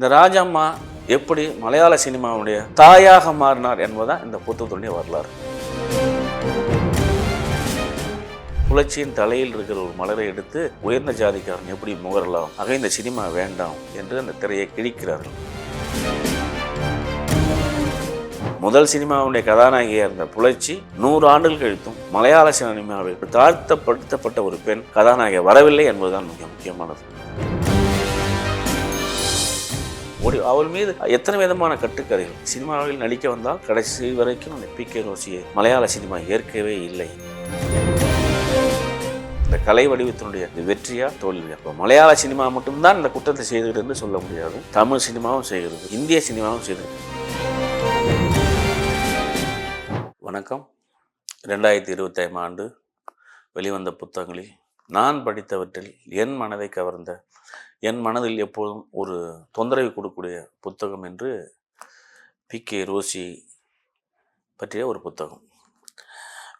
இந்த ராஜம்மா எப்படி மலையாள சினிமாவுடைய தாயாக மாறினார் என்பதுதான் இந்த புத்தகத்துடைய வரலாறு. புலச்சியின் தலையில் இருக்கிற ஒரு மலரை எடுத்து உயர்ந்த ஜாதிக்காரன் எப்படி முகரலாம் ஆக இந்த சினிமா வேண்டாம் என்று அந்த திரையை கிழிக்கிறார்கள். முதல் சினிமாவுடைய கதாநாயகியாக இருந்த புலட்சி நூறு ஆண்டுகள் கழித்தும் மலையாள சினிமாவில் தாழ்த்தப்படுத்தப்பட்ட ஒரு பெண் கதாநாயகி வரவில்லை என்பதுதான் மிக முக்கியமானது. ஓடி அவள் மீது எத்தனை விதமான கட்டுக்கதைகள். சினிமாவில் நடிக்க வந்தால் கடைசி வரைக்கும் அந்த பி கே ரோசியை மலையாள சினிமா ஏற்கவே இல்லை. இந்த கலை வடிவத்தினுடைய வெற்றியா தோல்வியா? இப்போ மலையாள சினிமா மட்டும்தான் இந்த குற்றத்தை செய்கிறது சொல்ல முடியாது. தமிழ் சினிமாவும் செய்கிறது இந்திய சினிமாவும் செய்கிறது. வணக்கம். ரெண்டாயிரத்தி இருபத்தைம் ஆண்டு வெளிவந்த புத்தகங்களில் நான் படித்தவற்றில் என் மனதை கவர்ந்த என் மனதில் எப்போதும் ஒரு தொந்தரவு கொடுக்கக்கூடிய புத்தகம் என்று பி. கே. ரோசி பற்றிய ஒரு புத்தகம்.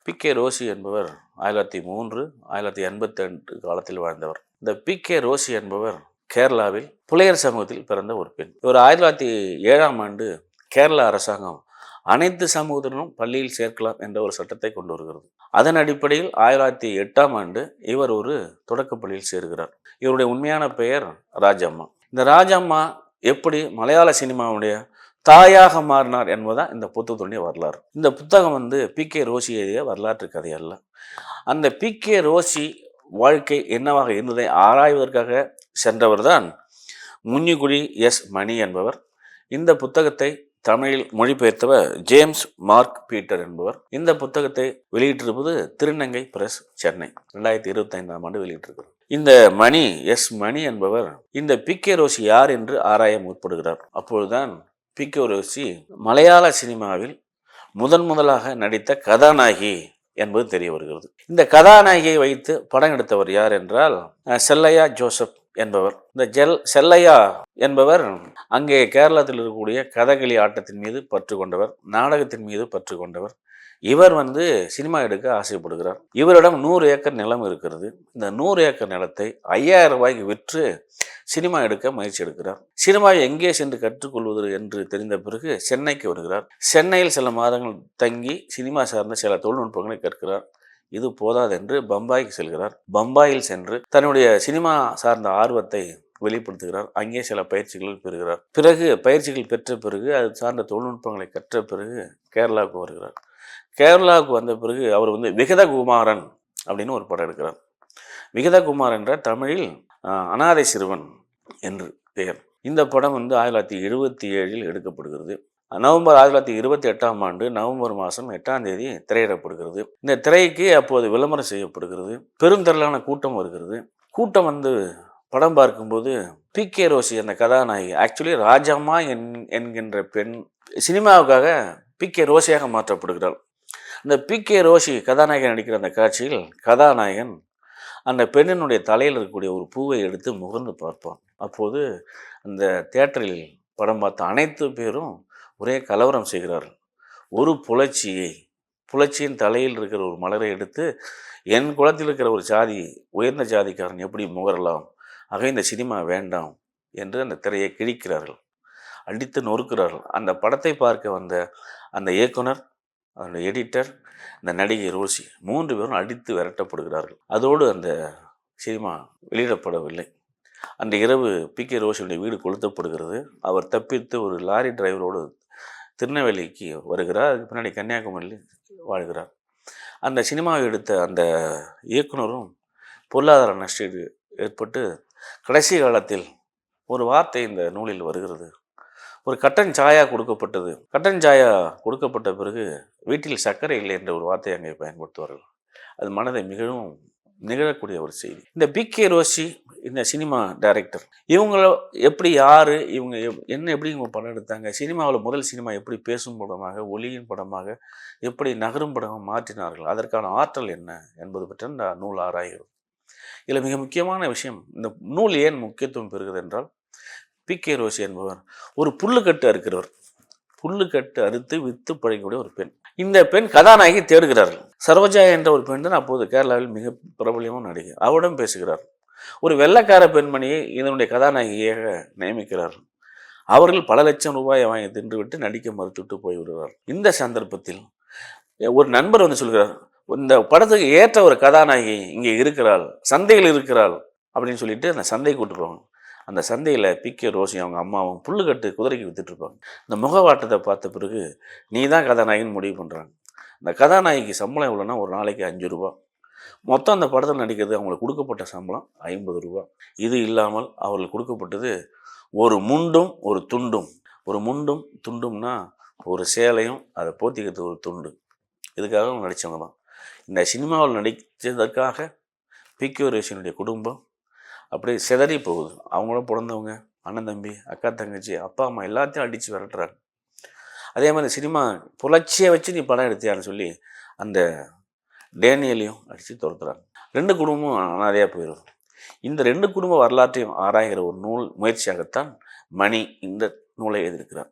பி. கே. ரோசி என்பவர் ஆயிரத்தி மூன்று ஆயிரத்தி எண்பத்தி ரெண்டு காலத்தில் வாழ்ந்தவர். இந்த பி. கே. ரோசி என்பவர் கேரளாவில் புலையர் சமூகத்தில் பிறந்த ஒரு பெண். இவர் ஆயிரத்தி தொள்ளாயிரத்தி ஏழாம் ஆண்டு கேரள அரசாங்கம் அனைத்து சமூகத்தினரும் பள்ளியில் சேர்க்கலாம் என்ற ஒரு சட்டத்தை கொண்டு வருகிறது. அதன் அடிப்படையில் ஆயிரத்தி எட்டாம் ஆண்டு இவர் ஒரு தொடக்கப்பள்ளியில் சேர்கிறார். இவருடைய உண்மையான பெயர் ராஜம்மா. இந்த ராஜம்மா எப்படி மலையாள சினிமாவுடைய தாயாக மாறினார் என்பதுதான் இந்த புத்தகத்துடைய வரலாறு. இந்த புத்தகம் வந்து பி. கே. ரோஷி எழுதிய வரலாற்று கதை அல்ல. அந்த பி. கே. ரோஷி வாழ்க்கை என்னவாக இருந்ததை ஆராய்வதற்காக சென்றவர் தான் முன்னிக்குடி எஸ் மணி என்பவர். இந்த புத்தகத்தை தமிழில் மொழிபெயர்த்தவர் ஜேம்ஸ் மார்க் பீட்டர் என்பவர். இந்த புத்தகத்தை வெளியிட்டிருப்பது திருநங்கை பிரஸ் சென்னை ரெண்டாயிரத்தி இருபத்தி ஐந்தாம் ஆண்டு வெளியிட்டிருக்கிறார் இந்த மணி எஸ் மணி என்பவர் இந்த பி ரோசி யார் என்று ஆராய முற்படுகிறார். அப்பொழுதுதான் பி ரோசி மலையாள சினிமாவில் முதன் முதலாக நடித்த கதாநாயகி என்பது தெரிய வருகிறது. இந்த கதாநாயகியை வைத்து படம் எடுத்தவர் யார் என்றால் செல்லையா ஜோசப் என்பவர். இந்த ஜெல் செல்லையா என்பவர் அங்கே கேரளத்தில் இருக்கக்கூடிய கதகளி ஆட்டத்தின் மீது பற்று கொண்டவர் நாடகத்தின் மீது பற்று கொண்டவர். இவர் வந்து சினிமா எடுக்க ஆசைப்படுகிறார். இவரிடம் நூறு ஏக்கர் நிலம் இருக்கிறது. இந்த நூறு ஏக்கர் நிலத்தை ஐயாயிரம் ரூபாய்க்கு விற்று சினிமா எடுக்க முயற்சி எடுக்கிறார். சினிமாவை எங்கே சென்று கற்றுக்கொள்வது என்று தெரிந்த பிறகு சென்னைக்கு வருகிறார். சென்னையில் சில மாதங்கள் தங்கி சினிமா சார்ந்த சில தொழில்நுட்பங்களை கற்கிறார். இது போதாது என்று பம்பாய்க்கு செல்கிறார். பம்பாயில் சென்று தன்னுடைய சினிமா சார்ந்த ஆர்வத்தை வெளிப்படுத்துகிறார். அங்கே சில பயிற்சிகள் பெறுகிறார். பிறகு பயிற்சிகள் பெற்ற பிறகு அது சார்ந்த தொழில்நுட்பங்களை கற்ற பிறகு கேரளாவுக்கு வருகிறார். கேரளாவுக்கு வந்த பிறகு அவர் வந்து விகதகுமாரன் அப்படின்னு ஒரு படம் எடுக்கிறார். விகதகுமார் என்ற தமிழில் அனாதை சிறுவன் என்று பெயர். இந்த படம் வந்து ஆயிரத்தி தொள்ளாயிரத்தி எழுபத்தி ஏழில் எடுக்கப்படுகிறது. நவம்பர் ஆயிரத்தி தொள்ளாயிரத்தி இருபத்தி எட்டாம் ஆண்டு நவம்பர் மாதம் எட்டாம் தேதி திரையிடப்படுகிறது. இந்த திரைக்கு அப்போது விளம்பரம் செய்யப்படுகிறது. பெருந்திரளான கூட்டம் வருகிறது. கூட்டம் வந்து படம் பார்க்கும்போது பி. கே. ரோசி அந்த கதாநாயகி ஆக்சுவலி ராஜம்மா என் என்கின்ற பெண் சினிமாவுக்காக பி. கே. ரோசியாக மாற்றப்படுகிறாள். இந்த பி. கே. ரோசி கதாநாயகன் நடிக்கிற அந்த காட்சியில் கதாநாயகன் அந்த பெண்ணினுடைய தலையில் இருக்கக்கூடிய ஒரு பூவை எடுத்து முகர்ந்து பார்ப்பான். அப்போது அந்த தேட்டரில் படம் பார்த்த அனைத்து பேரும் ஒரே கலவரம் செய்கிறார்கள். ஒரு புலச்சியை புலச்சியின் தலையில் இருக்கிற ஒரு மலரை எடுத்து என் குளத்தில் இருக்கிற ஒரு ஜாதி உயர்ந்த ஜாதிக்காரன் எப்படி முகரலாம்? ஆக இந்த சினிமா வேண்டாம் என்று அந்த திரையை கிழிக்கிறார்கள். அடித்து நொறுக்கிறார்கள் அந்த படத்தை பார்க்க வந்த அந்த இயக்குனர் அந்த எடிட்டர் இந்த நடிகை ரோசி மூன்று பேரும் அடித்து விரட்டப்படுகிறார்கள். அதோடு அந்த சினிமா வெளியிடப்படவில்லை. அந்த இரவு பி கே ரோஷியுடைய வீடு கொளுத்தப்படுகிறது. அவர் தப்பித்து ஒரு லாரி டிரைவரோடு திருநெல்வேலிக்கு வருகிறார். அதுக்கு பின்னாடி கன்னியாகுமரியில் வாழ்கிறார். அந்த சினிமாவை எடுத்த அந்த இயக்குனரும் பொருளாதார நஷ்டீடு ஏற்பட்டு கடைசி காலத்தில் ஒரு வார்த்தை இந்த நூலில் வருகிறது. ஒரு கட்டன் சாயா கொடுக்கப்பட்டது. கட்டன் சாயா கொடுக்கப்பட்ட பிறகு வீட்டில் சர்க்கரை இல்லை என்ற ஒரு வார்த்தையை அங்கே பயன்படுத்துவார்கள். அது மனதை மிகவும் நிகழக்கூடிய ஒரு செய்தி. இந்த பி கே ரோஷி இந்த சினிமா டைரக்டர் இவங்கள எப்படி யார் இவங்க எப்- என்ன எப்படி இவங்க படம் எடுத்தாங்க சினிமாவில் முதல் சினிமா எப்படி பேசும் படமாக ஒளியின் படமாக எப்படி நகரும் படமாக மாற்றினார்கள் அதற்கான ஆற்றல் என்ன என்பது பற்றி இந்த நூல் ஆராய்கிறது. இதில் மிக முக்கியமான விஷயம் இந்த நூல் ஏன் முக்கியத்துவம் பெறுகிறது என்றால் பி கே ரோஷி என்பவர் ஒரு புல்லுக்கட்டு புல்லு கட்டு அறுத்து வித்து பழகக்கூடிய ஒரு பெண். இந்த பெண் கதாநாயகி தேடுகிறார்கள் சரோஜா என்ற ஒரு பெண் தான் அப்போது கேரளாவில் மிக பிரபலமான நடிகை. அவரிடம் பேசுகிறார். ஒரு வெள்ளைக்கார பெண்மணியை இதனுடைய கதாநாயகியாக நியமிக்கிறார். அவர்கள் பல லட்சம் ரூபாயை வாங்கி தின்றுவிட்டு நடிக்க மறுத்துவிட்டு போய்விடுவார். இந்த சந்தர்ப்பத்தில் ஒரு நண்பர் வந்து சொல்கிறார் இந்த படத்துக்கு ஏற்ற ஒரு கதாநாயகி இங்கே இருக்கிறாள் சந்தையில் இருக்கிறாள் அப்படின்னு சொல்லிட்டு அந்த சந்தை கூட்டுருவாங்க அந்த சந்தையில் பிகே ரோசி அவங்க அம்மாவும் புல்லுக்கட்டு குதிரைக்கு வித்துட்ருப்பாங்க இந்த முகவாட்டத்தை பார்த்த பிறகு நீ தான் கதாநாயகின்னு முடிவு பண்ணுறாங்க இந்த கதாநாயகிக்கு சம்பளம் எவ்வளோன்னா ஒரு நாளைக்கு அஞ்சு ரூபா. மொத்தம் அந்த படத்தில் நடிக்கிறது அவங்களுக்கு கொடுக்கப்பட்ட சம்பளம் ஐம்பது ரூபா. இது இல்லாமல் அவர்களுக்கு கொடுக்கப்பட்டது ஒரு முண்டும் ஒரு துண்டும். ஒரு முண்டும் துண்டும்னா ஒரு சேலையும் அதை போத்திக்கிறது ஒரு துண்டு. இதுக்காக அவங்க நடித்தவங்க தான். இந்த சினிமாவில் நடித்ததற்காக பிக்யூ குடும்பம் அப்படியே சிதறி போகுது. அவங்களும் பிறந்தவங்க அண்ணன் தம்பி அக்கா தங்கச்சி அப்பா அம்மா எல்லாத்தையும் அடித்து விரட்டுறாங்க. அதே மாதிரி சினிமா புலட்சியை வச்சு நீ படம் எடுத்தியான்னு சொல்லி அந்த டேனியலையும் அடித்து துரத்துறாங்க. ரெண்டு குடும்பமும் அனாதையாக போயிடும் இந்த ரெண்டு குடும்ப வரலாற்றையும் ஆராய்கிற ஒரு நூல் முயற்சியாகத்தான் மணி இந்த நூலை எழுதியிருக்கிறார்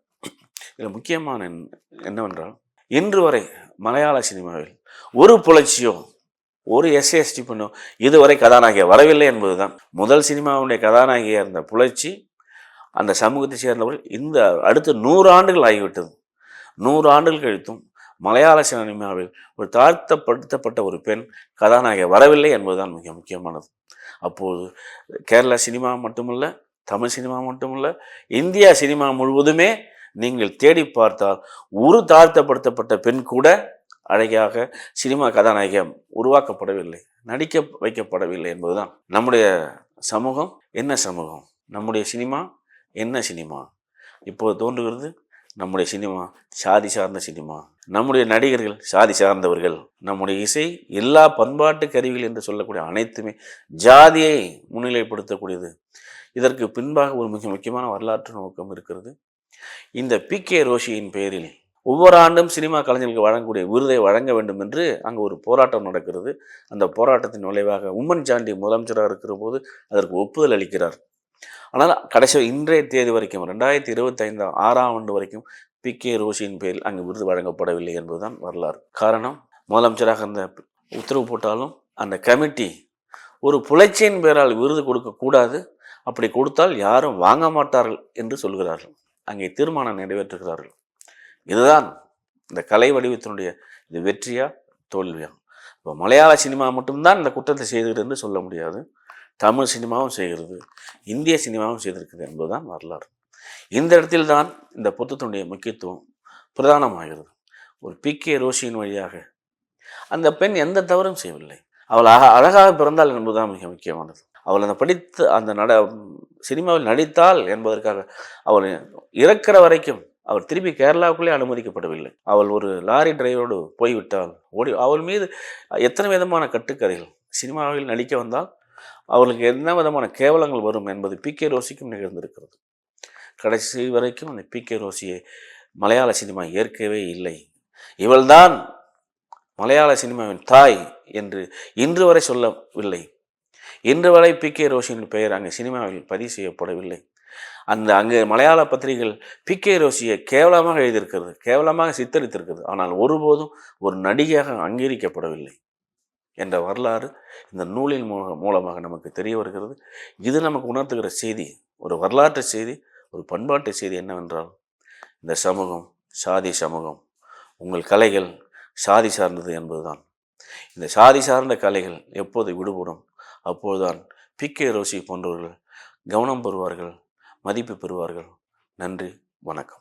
இதில் முக்கியமான என்னவென்றால் இன்று வரை மலையாள சினிமாவில் ஒரு புரட்சியோ ஒரு எஸ்ஏஎஸ்டி பண்ணும் இதுவரை கதாநாயகியாக வரவில்லை என்பது தான் முதல் சினிமாவுடைய கதாநாயகியாக இருந்த புலர்ச்சி அந்த சமூகத்தை சேர்ந்தவர்கள் இந்த அடுத்த நூறு ஆண்டுகள் ஆகிவிட்டது. நூறு ஆண்டுகள் கழித்தும் மலையாள சினிமாவில் ஒரு தாழ்த்தப்படுத்தப்பட்ட ஒரு பெண் கதாநாயகி வரவில்லை என்பதுதான் மிக முக்கியமானது. அப்போது கேரளா சினிமா மட்டுமல்ல தமிழ் சினிமா மட்டுமல்ல இந்தியா சினிமா முழுவதுமே நீங்கள் தேடி பார்த்தால் ஒரு தாழ்த்தப்படுத்தப்பட்ட பெண் கூட அழகாக சினிமா கதாநாயகம் உருவாக்கப்படவில்லை நடிக்க வைக்கப்படவில்லை என்பதுதான் நம்முடைய சமூகம். என்ன சமூகம்? நம்முடைய சினிமா? என்ன சினிமா? இப்போது தோன்றுகிறது நம்முடைய சினிமா சாதி சார்ந்த சினிமா. நம்முடைய நடிகர்கள் சாதி சார்ந்தவர்கள் நம்முடைய இசை எல்லா பண்பாட்டு கருவிகள் என்று சொல்லக்கூடிய அனைத்துமே ஜாதியை முன்னிலைப்படுத்தக்கூடியது. இதற்கு பின்பாக ஒரு மிக முக்கியமான வரலாற்று நோக்கம் இருக்கிறது. இந்த பி கே ரோஷியின் பெயரில் ஒவ்வொரு ஆண்டும் சினிமா கலைஞர்களுக்கு வழங்கக்கூடிய விருதை வழங்க வேண்டும் என்று அங்கே ஒரு போராட்டம் நடக்கிறது. அந்த போராட்டத்தின் விளைவாக உம்மன் சாண்டி முதலமைச்சராக இருக்கிற போது அதற்கு ஒப்புதல் அளிக்கிறார். ஆனால் கடைசி இன்றைய தேதி வரைக்கும் ரெண்டாயிரத்தி இருபத்தைந்தாம் ஆறாம் ஆண்டு வரைக்கும் பி. கே. ரோஷியின் பேரில் அங்கு விருது வழங்கப்படவில்லை என்பதுதான் வரலாறு. காரணம் முதலமைச்சராக அந்த உத்தரவு போட்டாலும் அந்த கமிட்டி ஒரு புலைச்சியின் பெயரால் விருது கொடுக்கக்கூடாது அப்படி கொடுத்தால் யாரும் வாங்க மாட்டார்கள் என்று சொல்கிறார்கள். அங்கே தீர்மானம் நிறைவேற்றுகிறார்கள். இதுதான் இந்த கலை வடிவத்தினுடைய இது வெற்றியா தோல்வியா? இப்போ மலையாள சினிமா மட்டும்தான் இந்த குற்றத்தை செய்கிறது சொல்ல முடியாது. தமிழ் சினிமாவும் செய்கிறது. இந்திய சினிமாவும் செய்திருக்குது என்பதுதான் வரலாறு. இந்த இடத்தில்தான் இந்த புத்தத்தினுடைய முக்கியத்துவம் பிரதானமாகிறது. ஒரு பி. கே. ரோஷியின் வழியாக. அந்த பெண் எந்த தவறும் செய்யவில்லை. அவள் அக அழகாக பிறந்தாள் என்பதுதான் மிக முக்கியமானது. அவள் அந்த படித்து அந்த நட சினிமாவில் நடித்தாள் என்பதற்காக அவள் இறக்கிற வரைக்கும் அவர் திரும்பி கேரளாவுக்குள்ளே அனுமதிக்கப்படவில்லை. அவள் ஒரு லாரி டிரைவரோடு போய்விட்டால் ஓடி அவள் மீது எத்தனை விதமான கட்டுக்கதைகள். சினிமாவில் நடிக்க வந்தால் அவர்களுக்கு என்ன விதமான கேவலங்கள் வரும் என்பது பி. கே. ரோசிக்கும் நிகழ்ந்திருக்கிறது. கடைசி வரைக்கும் அந்த பி. கே. ரோசியை மலையாள சினிமா ஏற்கவே இல்லை. இவள்தான் மலையாள சினிமாவின் தாய் என்று இன்று வரை சொல்லவில்லை. இன்று வரை பி. கே. ரோஷியின் பெயர் அங்கே சினிமாவில் பதிவு செய்யப்படவில்லை. அந்த அங்கே மலையாள பத்திரிகைகள் பி. கே. ரோஷியை கேவலமாக எழுதியிருக்கிறது கேவலமாக சித்தரித்திருக்கிறது. ஆனால் ஒருபோதும் ஒரு நடிகையாக அங்கீகரிக்கப்படவில்லை என்ற வரலாறு இந்த நூலின் மூல மூலமாக நமக்கு தெரிய வருகிறது. இது நமக்கு உணர்த்துகிற செய்தி ஒரு வரலாற்று செய்தி ஒரு பண்பாட்டு செய்தி என்னவென்றால் இந்த சமூகம் சாதி சமூகம் உங்கள் கலைகள் சாதி சார்ந்தது என்பதுதான். இந்த சாதி சார்ந்த கலைகள் எப்போது விடுபடும்? அப்போதுதான் பி. கே. ரோசி போன்றவர்கள் கவனம் பெறுவார்கள். மதிப்பு பெறுவார்கள். நன்றி. வணக்கம்.